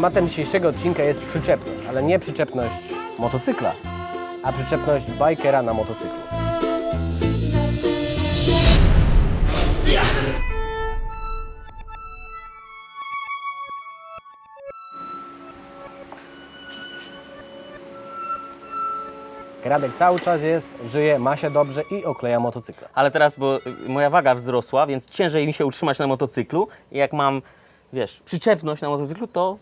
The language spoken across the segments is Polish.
Tematem dzisiejszego odcinka jest przyczepność, ale nie przyczepność motocykla, a przyczepność bikera na motocyklu. Radek cały czas jest, żyje, ma się dobrze i okleja motocykla. Ale teraz, bo moja waga wzrosła, więc ciężej mi się utrzymać na motocyklu. I jak mam, wiesz, przyczepność na motocyklu, to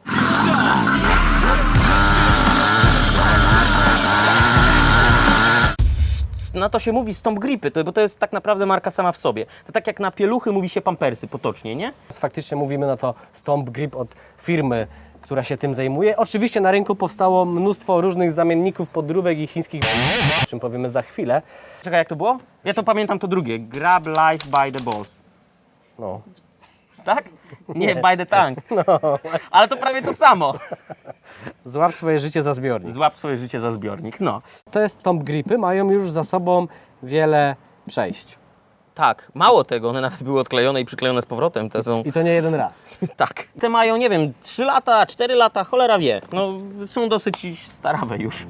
na to się mówi stomp gripy, to, bo to jest tak naprawdę marka sama w sobie. To tak jak na pieluchy mówi się pampersy potocznie, nie? Faktycznie mówimy na to Stomp Grip od firmy, która się tym zajmuje. Oczywiście na rynku powstało mnóstwo różnych zamienników podróbek i chińskich, o czym powiemy za chwilę. Czekaj, jak to było? Ja to pamiętam to drugie. Grab life by the balls. No. Tak? Nie, by the tank. Ale to prawie to samo. Złap swoje życie za zbiornik. Złap swoje życie za zbiornik. No. To jest Stomp Gripy, mają już za sobą wiele przejść. Tak, mało tego, one nawet były odklejone i przyklejone z powrotem. Te są. I to nie jeden raz. Tak. Te mają, nie wiem, 3 lata, 4 lata, cholera wie. No, są dosyć starawe już.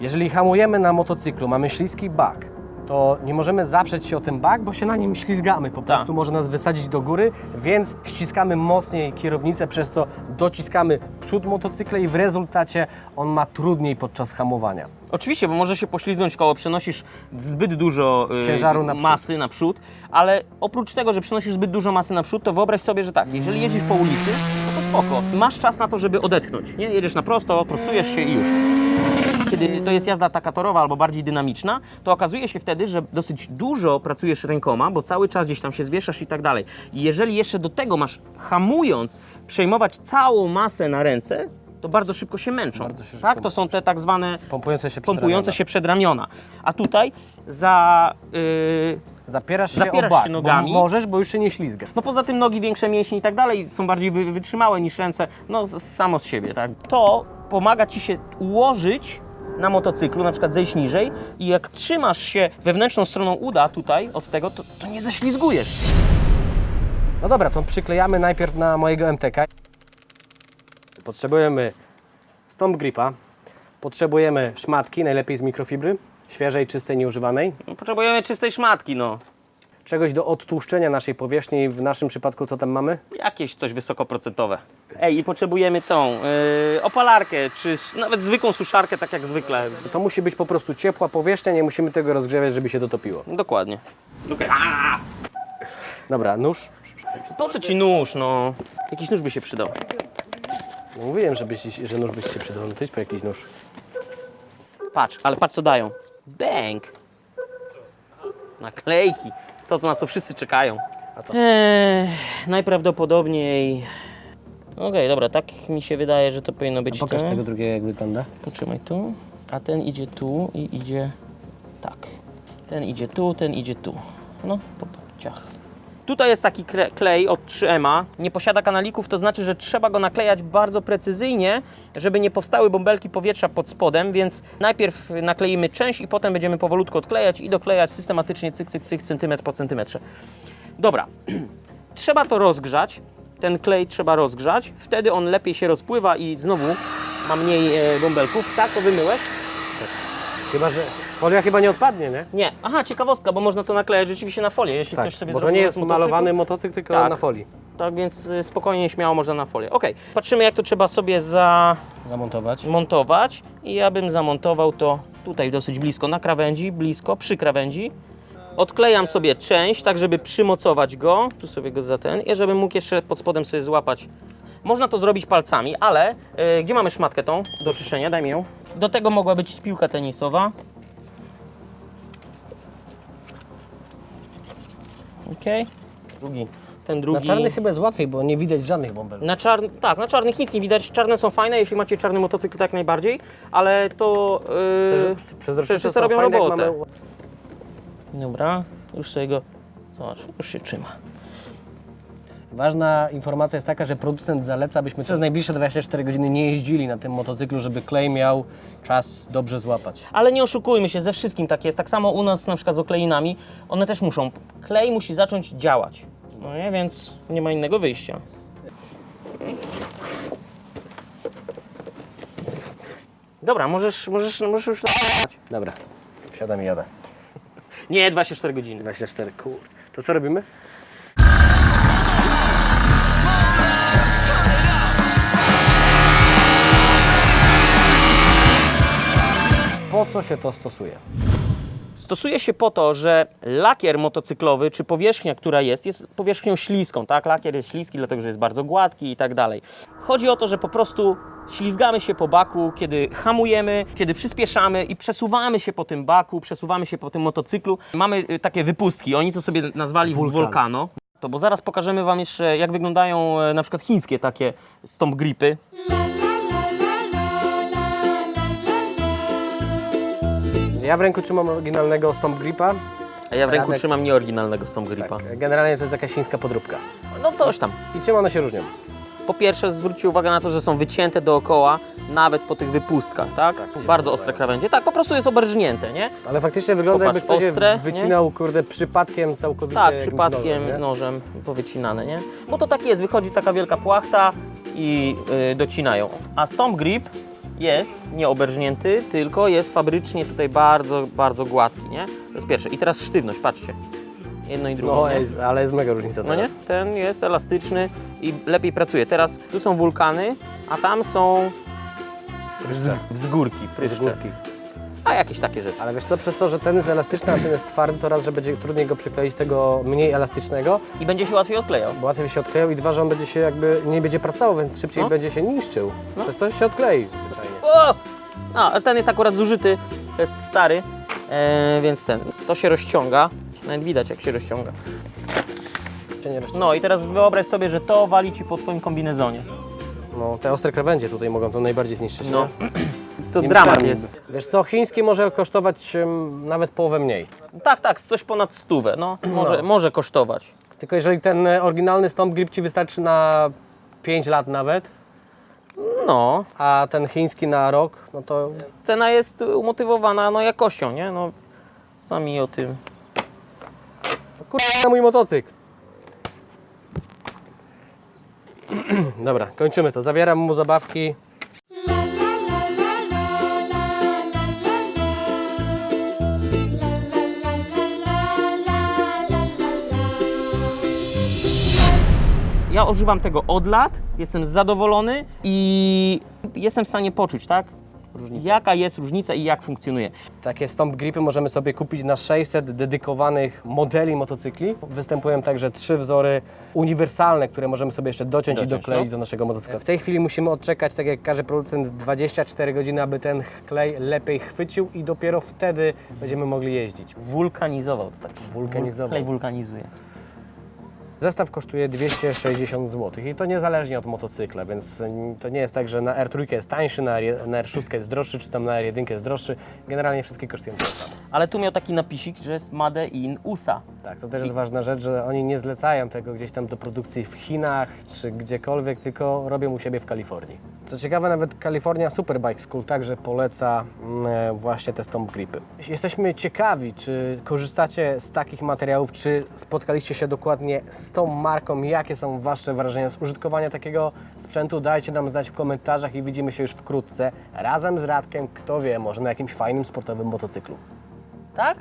Jeżeli hamujemy na motocyklu, mamy śliski bak, to nie możemy zaprzeć się o ten bak, bo się na nim ślizgamy. Po Tak. prostu może nas wysadzić do góry, więc ściskamy mocniej kierownicę, przez co dociskamy przód motocykla i w rezultacie on ma trudniej podczas hamowania. Oczywiście, bo może się poślizgnąć koło, przenosisz zbyt dużo y, Ciężaru naprzód. masy naprzód, ale oprócz tego, że przenosisz zbyt dużo masy naprzód, to wyobraź sobie, że tak, jeżeli jeździsz po ulicy, no to spoko. Masz czas na to, żeby odetchnąć, nie? Jedziesz na prosto, prostujesz się i już. Kiedy to jest jazda taka torowa albo bardziej dynamiczna, to okazuje się wtedy, że dosyć dużo pracujesz rękoma, bo cały czas gdzieś tam się zwieszasz i tak dalej. I jeżeli jeszcze do tego masz hamując, przejmować całą masę na ręce, to bardzo szybko się męczą. Bardzo się szybko tak, to są te tak zwane Pompujące się pompujące się przed ramiona. A tutaj za. Yy. Zapierasz się Zapierasz o się nogami. Bo możesz, bo już się nie ślizgasz. no poza tym nogi większe mięśnie i tak dalej są bardziej wy, wytrzymałe niż ręce, no z, samo z siebie, tak. To pomaga ci się ułożyć na motocyklu, na przykład zejść niżej i jak trzymasz się wewnętrzną stroną uda tutaj od tego, to, to nie zaślizgujesz. No dobra, to przyklejamy najpierw na mojego MTK. Potrzebujemy Stomp Gripa, potrzebujemy szmatki, najlepiej z mikrofibry, świeżej, czystej, nieużywanej. No, Potrzebujemy czystej szmatki, no. Czegoś do odtłuszczenia naszej powierzchni, w naszym przypadku co tam mamy? Jakieś coś wysokoprocentowe. Ej, i potrzebujemy tą yy, opalarkę, czy s- nawet zwykłą suszarkę, tak jak zwykle. To musi być po prostu ciepła powierzchnia, nie musimy tego rozgrzewać, żeby się dotopiło. Dokładnie. Dobra, nóż. Po co ci nóż, no? Jakiś nóż by się przydał. No mówiłem, żebyś, że nóż byś się przydał. No to idź po jakiś nóż. Patrz, ale patrz co dają. Bang! Naklejki. To, co na co wszyscy czekają. A to? Eee, najprawdopodobniej... Okej, dobra, tak mi się wydaje, że to powinno być Pokaż to. tego drugiego, jak wygląda. Potrzymaj tu, a ten idzie tu i idzie tak. Ten idzie tu, ten idzie tu. No, pop, ciach. Tutaj jest taki klej od 3M. Nie posiada kanalików, to znaczy, że trzeba go naklejać bardzo precyzyjnie, żeby nie powstały bąbelki powietrza pod spodem, więc najpierw nakleimy część i potem będziemy powolutku odklejać i doklejać systematycznie cyk, cyk, cyk, centymetr po centymetrze. Dobra, trzeba to rozgrzać. Ten klej trzeba rozgrzać, wtedy on lepiej się rozpływa i znowu ma mniej e, bąbelków. Tak, to wymyłeś? Chyba, że folia chyba nie odpadnie, nie? Nie. Aha, ciekawostka, bo można to naklejać rzeczywiście na folię, jeśli Tak, ktoś sobie bo to zrobi nie jest motocykl. malowany motocykl, tylko Tak. na folii. Tak, więc y, spokojnie, śmiało można na folię. Ok, patrzymy jak to trzeba sobie zamontować Zamontować. i ja bym zamontował to tutaj dosyć blisko, na krawędzi, blisko, przy krawędzi. Odklejam sobie część, tak żeby przymocować go, tu sobie go za ten, i żebym mógł jeszcze pod spodem sobie złapać. Można to zrobić palcami, ale y, gdzie mamy szmatkę tą do czyszczenia? Daj mi ją. Do tego mogła być piłka tenisowa. Ok. Drugi. Ten drugi. Na czarnych chyba jest łatwiej, bo nie widać żadnych bąbelków. Na czar... Tak, na czarnych nic nie widać. Czarne są fajne, jeśli macie czarny motocykl, to jak najbardziej, ale to. Yy... Przezroczyste są robią fajne, jak robotę. mamy- Dobra, już sobie go. Zobacz, już się trzyma. Ważna informacja jest taka, że producent zaleca, abyśmy przez najbliższe 24 godziny nie jeździli na tym motocyklu, żeby klej miał czas dobrze złapać. Ale nie oszukujmy się, ze wszystkim tak jest. Tak samo u nas na przykład z okleinami, one też muszą. Klej musi zacząć działać. No nie, więc nie ma innego wyjścia. Dobra, możesz, możesz, możesz już... Dobra, wsiadam i jadę. Nie, 24 godziny. 24, kur... To co robimy? Po co się to stosuje? Stosuje się po to, że lakier motocyklowy, czy powierzchnia, która jest, jest powierzchnią śliską, tak? Lakier jest śliski, dlatego że jest bardzo gładki i tak dalej. Chodzi o to, że po prostu ślizgamy się po baku, kiedy hamujemy, kiedy przyspieszamy i przesuwamy się po tym baku, przesuwamy się po tym motocyklu. Mamy y, takie wypustki, oni to sobie nazwali. Volcano. To, bo zaraz pokażemy Wam jeszcze, jak wyglądają e, na przykład chińskie takie stomp gripy. Ja w ręku trzymam oryginalnego Stomp Gripa. A ja w ręku Radek- trzymam nieoryginalnego stomp gripa. Tak, generalnie to jest jakaś chińska podróbka. No coś tam. I czym one się różnią? Po pierwsze zwróćcie uwagę na to, że są wycięte dookoła, nawet po tych wypustkach, tak? Tak. Bardzo ostre krawędzie. Tak, po prostu jest oberżnięte, nie? Ale faktycznie wygląda Popatrz, jakby ktoś ostre, je wycinał, kurde, przypadkiem całkowicie. Tak, jakimś przypadkiem nożem, nie? nożem powycinane, nie? Bo to tak jest, wychodzi taka wielka płachta i y, docinają. A stomp grip jest nie oberżnięty, tylko jest fabrycznie tutaj bardzo, bardzo gładki, nie? To jest pierwsze. I teraz sztywność, patrzcie. Jedno i drugie. No, nie? jest, ale jest mega różnica No nie? teraz. Ten jest elastyczny i lepiej pracuje. Teraz tu są wulkany, a tam są Pryszcze. wzgórki, pryszcze. Górki. A jakieś takie rzeczy. Ale wiesz co, przez to, że ten jest elastyczny, a ten jest twardy, to raz, że będzie trudniej go przykleić tego mniej elastycznego, I będzie się łatwiej odklejał. bo łatwiej się odklejał i dwa, że on będzie się jakby, nie będzie pracował, więc szybciej No. będzie się niszczył. No. Przez co się odklei zwyczajnie. O! No, a ten jest akurat zużyty, to jest stary, e, więc ten, to się rozciąga. Nawet widać jak się rozciąga. Się nie rozciąga. No i teraz wyobraź sobie, że to wali Ci po Twoim kombinezonie. No, te ostre krawędzie tutaj mogą to najbardziej zniszczyć, No. nie? To Nie dramat jest. Wiesz co, chiński może kosztować em, nawet połowę mniej. Tak, tak, coś ponad stówę, no, może, No. może kosztować. Tylko jeżeli ten e, oryginalny Stomp Grip Ci wystarczy na 5 lat nawet, No, a ten chiński na rok, no to cena jest umotywowana no, jakością, nie? No, sami o tym. Kurwa, mój motocykl. Dobra, kończymy to. Zabieram mu zabawki. Ja używam tego od lat, jestem zadowolony i jestem w stanie poczuć, tak? Różnicę. Jaka jest różnica i jak funkcjonuje. Takie Stomp Gripy możemy sobie kupić na 600 dedykowanych modeli motocykli. Występują także trzy wzory uniwersalne, które możemy sobie jeszcze dociąć, i Dociąć, dokleić no. do naszego motocykla. W tej chwili musimy odczekać, tak jak każe producent, 24 godziny, aby ten klej lepiej chwycił i dopiero wtedy będziemy mogli jeździć. Wulkanizował to tak. Wulkanizował. Klej wulkanizuje. Zestaw kosztuje 260 zł i to niezależnie od motocykla, więc to nie jest tak, że na R3 jest tańszy, na, R, na R6 jest droższy, czy tam na R1 jest droższy. Generalnie wszystkie kosztują tyle samo. Ale tu miał taki napisik, że jest Made in USA. Tak, to też jest ważna rzecz, że oni nie zlecają tego gdzieś tam do produkcji w Chinach czy gdziekolwiek, tylko robią u siebie w Kalifornii. Co ciekawe, nawet California Superbike School także poleca mm, e, właśnie te stomp gripy. Jesteśmy ciekawi, czy korzystacie z takich materiałów, czy spotkaliście się dokładnie z tą marką, jakie są Wasze wrażenia z użytkowania takiego sprzętu. Dajcie nam znać w komentarzach i widzimy się już wkrótce razem z Radkiem, kto wie, może na jakimś fajnym sportowym motocyklu. Tak?